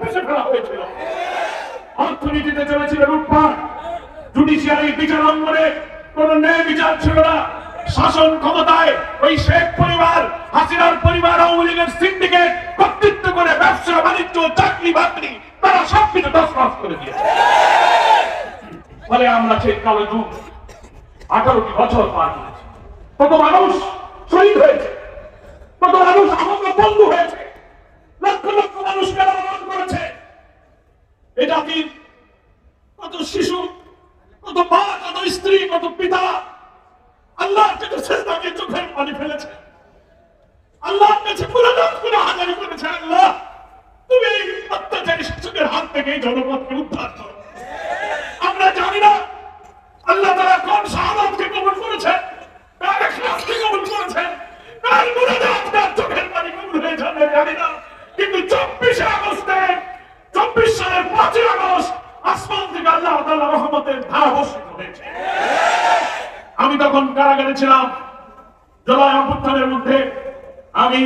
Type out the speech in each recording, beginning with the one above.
পেছে ফেলা হয়েছিল। অর্থনীতিতে চলেছিল লুটপাট। জুডিশিয়ারি বিচার অঙ্গনে কোন ন্যায় বিচার ছিল না। শাসন ক্ষমতায় ওই শেখ পরিবার, হাসিনার পরিবার, আওয়ামী লীগের সিন্ডিকেট কর্তৃত্ব করে ব্যবসা, বাণিজ্য, চাকরি, বাকরি, তারা সব কিছু দশমাস করে দিয়েছে। ফলে আমরা সেই কালো যুগ আঠারোটি বছর পার করেছি। কত মানুষ শহীদ হয়েছে কত মানুষ আমাকে বন্ধু হয়েছে লক্ষ লক্ষ মানুষ মেলামেলন করেছে এ জাতির কত শিশু কত মা কত স্ত্রী কত পিতা আল্লাহর কাছে শেষদাকে চোখের পানি ফেলেছে। আল্লাহর কাছে পুরাদান করে হাজারি করেছে, আল্লাহ। তুমি এই অত্যাচারী শাসকের হাত থেকে এই জনপদকে উদ্ধার করো। আমরা জানি না আল্লাহ তারা কোন শাহাদাতকে কবুল করেছেন কার কবুল করেছেন কার চোখের পানি কবুল হয়েছে আমরা জানি না। কিন্তু চব্বিশে আগস্টে, চব্বিশ সালের পাঁচই আগস্ট আসমান থেকে আল্লাহ তাআলা রহমতের হয়েছে আমি তখন কারাগারে ছিলাম। জুলাই অভ্যুত্থানের মধ্যে আমি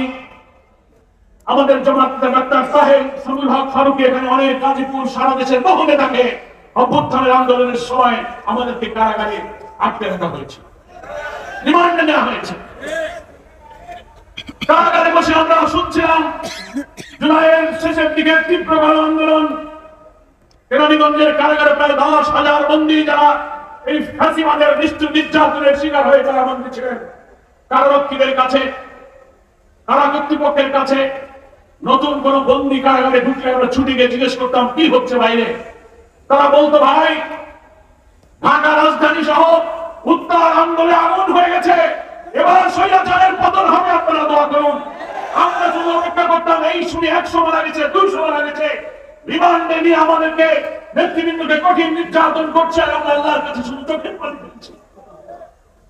আমাদের ডাক্তার সাহেব ফারুকি এখানে অনেক গাজীপুর, সারা দেশের বহু নেতাকে অভ্যুত্থানের আন্দোলনের সময় আমাদেরকে কারাগারে আটকে রাখা হয়েছে। রিমান্ডে নেওয়া হয়েছে। কারাগারে বসে আমরা শুনছিলাম, জুলাইয়ের শেষের দিকে তীব্র গণ আন্দোলন। কেরানীগঞ্জের কারাগারে প্রায় দশ হাজার বন্দী যারা এই ফাঁসিবাদের নিষ্ঠুর নির্যাতনের শিকার হয়ে তারা বন্দী ছিলেন। কারারক্ষীদের কাছে কারা কর্তৃপক্ষের কাছে নতুন কোন বন্দি কারাগারে ঢুকলে আমরা ছুটি গিয়ে জিজ্ঞেস করতাম, কি হচ্ছে বাইরে? তারা বলতো, ভাই ঢাকা রাজধানী সহ উত্তর আন্দোলনে আগুন হয়ে গেছে। এবার স্বৈরাচারের পতন হবে, আপনারা দোয়া করুন। আমরা শুধু অপেক্ষা করতাম, এই শুনে একশো মারা গেছে, দুইশো মারা গেছে। রিমান্ডে নিয়ে আমাদেরকে নেতৃবৃন্দকে কঠিন নির্যাতন করছে আমরা আল্লাহর কাছে শুধু চোখের পানি ফেলছি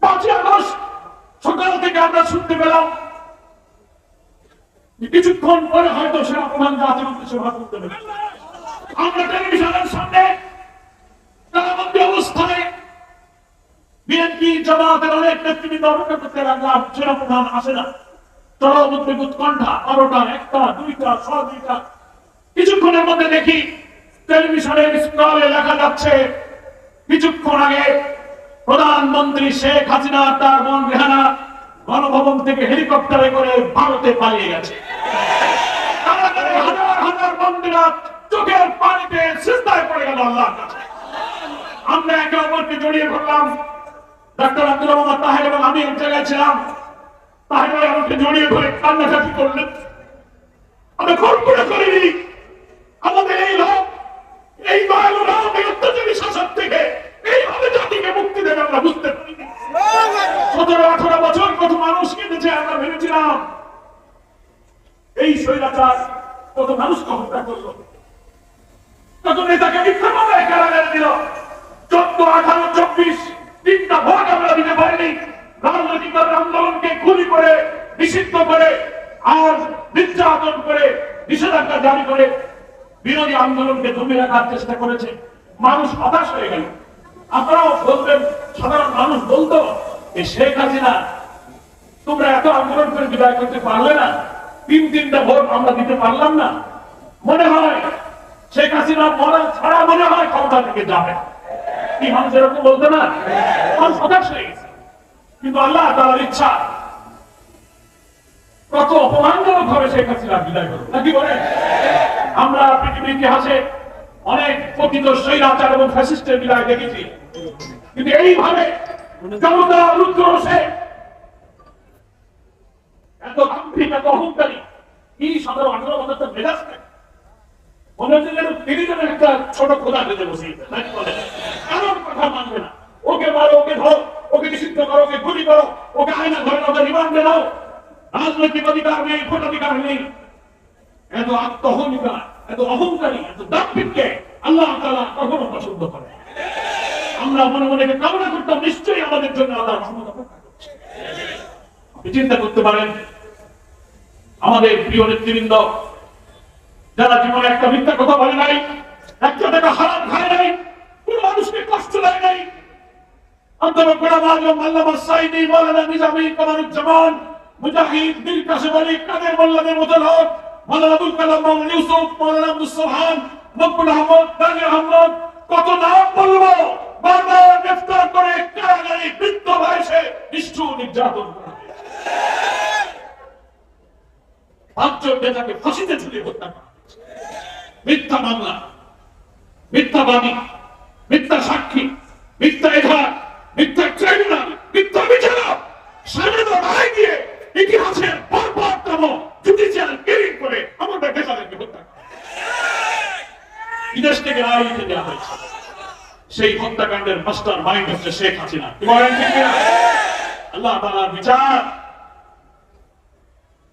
পাঁচই আগস্ট সকাল থেকে আমরা শুনতে পেলাম, কিছুক্ষণ পরে হয়তো সে অপমান জাতির উদ্দেশ্যে করতে পারে আমরা টেলিভিশনের সামনে তারাবন্দি অবস্থায় বিএনপি জামাতের অনেক নেতৃবৃন্দ অপেক্ষা করতে লাগলাম সেনাপ্রধান আসে না। মধ্যে উৎকণ্ঠা, বারোটা, একটা, দুইটা ছ দুইটা। কিছুক্ষণের মধ্যে দেখি টেলিভিশনের স্ক্রলে লেখা যাচ্ছে, কিছুক্ষণ আগে প্রধানমন্ত্রী শেখ হাসিনা, তার বোন রেহানা গণভবন থেকে হেলিকপ্টারে করে ভারতে পালিয়ে গেছে। পানিতে আমরা একে জড়িয়ে ধরলাম। ডাক্তার আমি এক জায়গায় ছিলাম। তাহের জড়িয়ে ধরে কান্নাকাটি করলেন। আমরা কল্পনা করিনি কত মানুষ কেঁদেছে আমরা ভেবেছিলাম। এই স্বৈরাচার কত মানুষকে হত্যা করল। কত নেতাকে মিথ্যা মামলায় কারাগারে দিল। চোদ্দ, আঠারো, চব্বিশ তিনটা ভোট আমরা দিতে পারিনি। রাজনৈতিক দলের আন্দোলনকে গুলি করে, নিষিদ্ধ করে, আর নির্যাতন করে, নিষেধাজ্ঞা জারি করে বিরোধী আন্দোলনকে দমে রাখার চেষ্টা করেছে। মানুষ হতাশ হয়ে গেল। আপনারাও বলবেন, সাধারণ মানুষ বলতো শেখ হাসিনা তোমরা এত আন্দোলন করে বিদায় করতে পারলে না, তিন তিনটা ভোট আমরা দিতে পারলাম না। মনে হয় শেখ হাসিনা মরা ছাড়া মনে হয় ক্ষমতা থেকে যাবে। কি মানুষ এরকম বলতো না? হতাশ হয়ে গেছে। কিন্তু আল্লাহ তার ইচ্ছা, কত অপমানজনক ভাবে শেখ হাসিনা বিদায় করব নাকি বলেন? আমরা পৃথিবীর ইতিহাসে অনেক পতিত স্বৈরাচার এবং ফ্যাসিস্টের বিদায় দেখেছি। কিন্তু এইভাবে জনতা রুদ্রসে এত গাম্ভীর এত অহংকারী। কি সতেরো আঠারো বছর তো মেজাজ থাকে। হচ্ছে যেন তিনি যেন একটা ছোট খোদা পেতে বসিয়েছে। কারোর কথা মানবে না। ওকে মারো, ওকে ধরো, ওকে নিষিদ্ধ করো, ওকে গুলি করো, ওকে আয়না ধরে ওকে রিমান্ডে দাও রাজনৈতিক অধিকার নেই, ভোটাধিকার নেই। এত আত্মহমিকা এত অহংকারী, এত দাম্ভিককে আল্লাহ তাআলা কখনো পছন্দ করে আমরা মনে মনে কামনা করতাম, নিশ্চয়ই আমাদের জন্য আল্লাহ রহমত চিন্তা করতে পারেন, আমাদের প্রিয় নেতৃবৃন্দ, যারা জীবনে একটা মিথ্যা কথা বলে নাই একটা টাকা হারাম খায় নাই মানুষকে কষ্ট দেয় নাই কত নাম গ্রেফতার করে নির্যাতন। পাঁচজন নেতাকে ফাঁসিতে ঝুলিয়ে হত্যা করা মিথ্যা মামলা, মিথ্যা বাদী মিথ্যা সাক্ষী, মিথ্যা এধার মিথ্যা ট্রাইব্যুনাল, মিথ্যা বিচারক। স্বাধীনতা রায় দিয়ে ইতিহাসের বরবাদতম জুডিশিয়াল কিলিং করে আমাদের নেতাদেরকে হত্যা বিদেশ থেকে রায় লিখে দেওয়া হয়েছে। সেই হত্যাকাণ্ডের মাস্টার মাইন্ড হচ্ছে শেখ হাসিনা? আল্লাহ তাআলার বিচার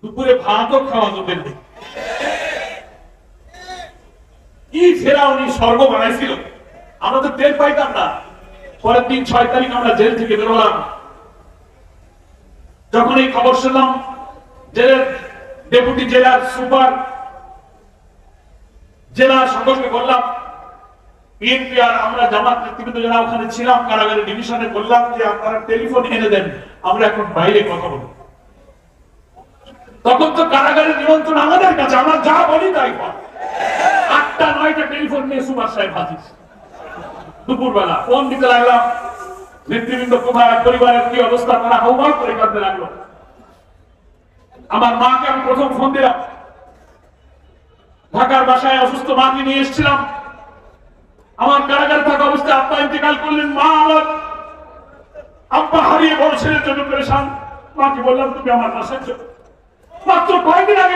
দুপুরে ভাতও খাওয়া না। কি ফেরাউনি স্বর্গ বানাইছিল। আমরা তো টের পাইতাম না। পরের দিন ছয় তারিখ আমরা জেল থেকে বেরোলাম। যখন এই খবর শুনলাম, জেলের ডেপুটি জেলার সুপার জেলা সকলকে বললাম, বিএনপি আর আমরা জামাত নেতৃবৃন্দ যারা ওখানে ছিলাম কারাগারে ডিভিশনে বললাম যে আপনারা টেলিফোন এনে দেন, আমরা এখন বাইরে কথা বলব। তখন তো কারাগারের নিমন্ত্রণ আমাদের কাছে, আমরা যা বলি তাই আটটা, নয়টা টেলিফোন নিয়ে সুভাষ সাহেব হাজির। দুপুরবেলা ফোন দিতে লাগলাম, নেতৃবৃন্দ কোথায়, পরিবারের কি অবস্থা, তারা হাউমাউ করে কাঁদতে লাগল। আমার মাকে আমি প্রথম ফোন দিলাম। ঢাকার বাসায় অসুস্থ মাকে নিয়ে এসেছিলাম। আমার কারাগারে থাকা অবস্থায় আব্বা ইন্তেকাল করলেন, মা আমার আব্বা হারিয়ে বড় ছেলের জন্য পরেশান। মাকে বললাম, তুমি আমার বাসায় চলো মাত্র কয়েকদিন আগে